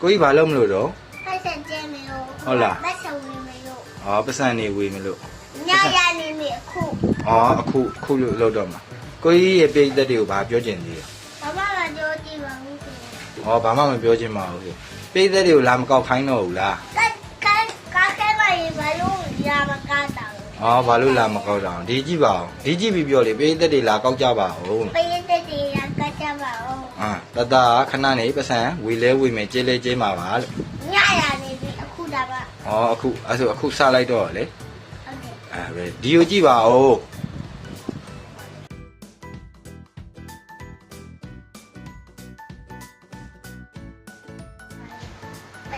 ကိုကြီးဘာလုပ်မလို့တော့ပတ်စံကျဲမလို့ဟုတ်လားပတ်စံဝင်မလို့ဩပတ်စံနေဝေမလို့ညရနေမိအခုဩအခုအခုလို့လောက်တော့မှာကိုကြီးရဲ့ပြည်သက်တွေကိုဘာပြောချင်သေးလဲဘာမှမပြောကြည့်ပါဘူးဆိုဩဘာမှမပြောချင်ပါဘူးပြည်သက်တွေကိုလာမကောက်ခိုင်းတော့ဘူးလားကတ်ကတ်ကားခဲမရေဘာလို့ရမကားတာလဲဩဘာလို့လာမကောက်တော့ဒီကြည့်ပါဦးဒီကြည့်ပြီးပြောလေပြည်သက်တွေလာကောက်ကြပါဦးပေးတဲ့တေရကတ်ကြပါဦး အာတတခဏနေပတ်စံဝေလဲဝေမယ်ကျေးလဲကျေးမှာပါလို့ညရနေပြီအခုဒါပါဩအခုအဲ့ဆိုအခုစလိုက်တော့လေဟုတ်ကဲ့အဲပဲဒီကိုကြည့်ပါဦး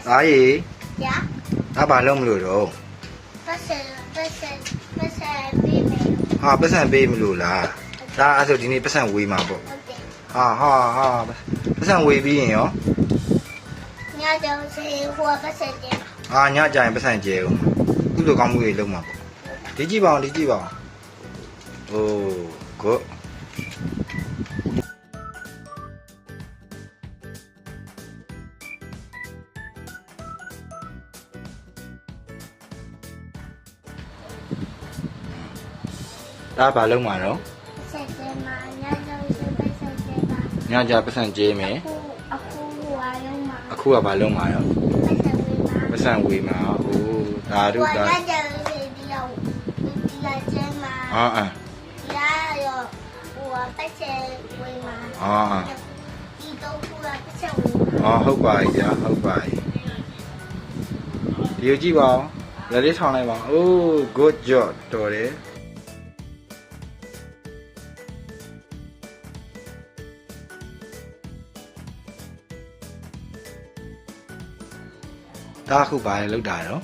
သားရီရဒါဘာလုပ်မလို့တော့ပတ်စံပတ်စံပတ်စံပေးမယ်ဟာပတ်စံပေးမလို့လားဒါအဲ့ဆိုဒီနေ့ပတ်စံဝေးမှာပေါ့ဟုတ်ကဲ့ ဟာဟာဟာပတ်စံဝေးပြီးရင်ရောညကြောင်စေဟိုပတ်စံကျဲဟာညကြရင်ပတ်စံကျဲဦးကုသိုလ်ကောင်းမှုတွေလုပ်မှာပေါ့ဒီကြည့်ပါဦးဒီကြည့်ပါဦးโอ้ဂုတ်ဒါဘာလုပ်မှာတော့ပတ်စံကျဲမှာညကြောင်စေပတ်စံကျဲပါ ညကြပတ်စံကျဲမယ်အခုအခုဟိုအလုံးမှာအခုကဘာလုပ်မှာရောပတ်စံဝင်မှာပတ်စံဝေးမှာဟိုဒါတို့ဟိုဒါညကြောင်စေဒီရောက်ဒီလာကျဲမှာအာအာရရောဟိုပတ်စံဝင်မှာအာအာဒီတော့ဟိုပတ်စံဝင်မှာอ๋อဟုတ်ပါပြီကြာဟုတ်ပါပြီဒီကိုကြည့်ပါဦးလက်လေးထောင်လိုက်ပါဦးအိုး good job တော်တယ် ဒါအခုပါလေလောက်တာရော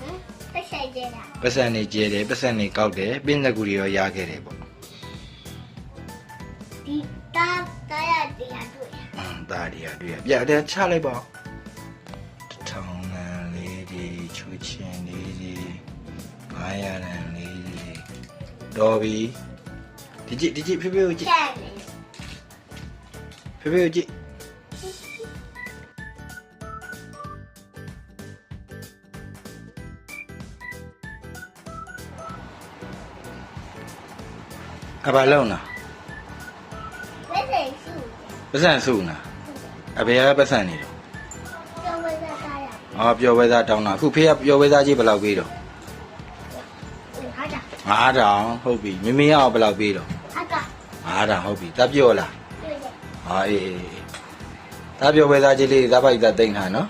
ပတ်စံကျဲတာပတ်စံနေကျဲတယ်ပတ်စံနေကောက်တယ်ပြင်းတဲ့ကူတွေရောရခဲ့တယ်ပေါ့ဒီတာတာရတရားတွေ့အင်းဒါဒီရတွေ့ရပြတဲ့ချလိုက်ပါဦးတစ်ထောင်လန်လေးဒီချူချင်းလေးဒီ900လန်လေးဒီတော်ပြီဒီကြည့်ဒီကြည့်ဖေဖေကိုကြည့်ချက်နေဖေဖေကိုကြည့် အဘာလုံးလားလက်စံစုပတ်စံစုနာအဘေကပတ်စံနေတော့ကျော်ဝဲတာတာရအော်ပျော်ဝဲသားတောင်းတာအခုဖေကပျော်ဝဲသားကြီးဘယ်လောက်ပေးတော့ဟာတာ9000ဟုတ်ပြီမိမိကရောဘယ်လောက်ပေးတော့ဟာတာ9000ဟုတ်ပြီတပ်ပြောလားတွေ့တယ်ဟာအေးအေးအေးတပ်ပြောဝဲသားကြီးလေးတပ်ပိုက်တပ်တိန်ထားနော်